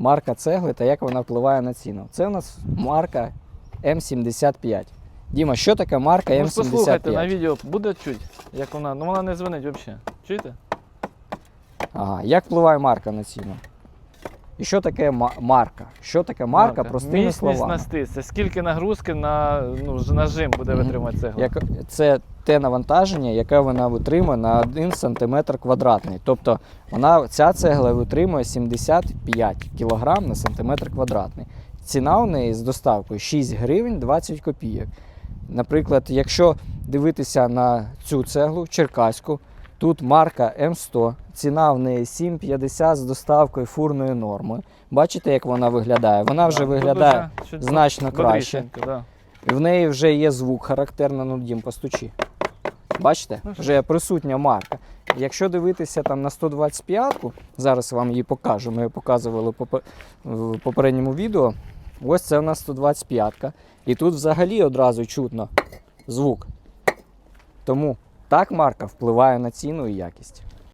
марка цегли та як вона впливає на ціну. Це у нас марка М75. Діма, що таке марка Ну, послухайте, на відео буде чуть, як вона. Ну вона не дзвонить взагалі. Чуєте? Ага, як впливає марка на ціну? І що таке марка? Що таке марка, простими Міцність словами? на стис. Це скільки нагрузки на ну, нажим буде Мгм. витримати цегла. Як, це те навантаження, яке вона витримує на 1 см квадратний. Тобто вона, ця цегла витримує 75 кг на сантиметр квадратний. Ціна у неї з доставкою 6 гривень 20 копійок. Наприклад, якщо дивитися на цю цеглу черкаську, тут марка М100, ціна в неї 7,50 з доставкою фурної норми. Бачите, як вона виглядає? Вона вже виглядає значно краще. В неї вже є звук характерний, ну дім постучи. Бачите? Ну, Вже присутня марка. Якщо дивитися там на 125-ку, зараз вам її покажу, ми її показували в попередньому відео. Ось це у нас 125-ка. І тут взагалі одразу чутно звук. Тому так марка впливає на ціну і якість.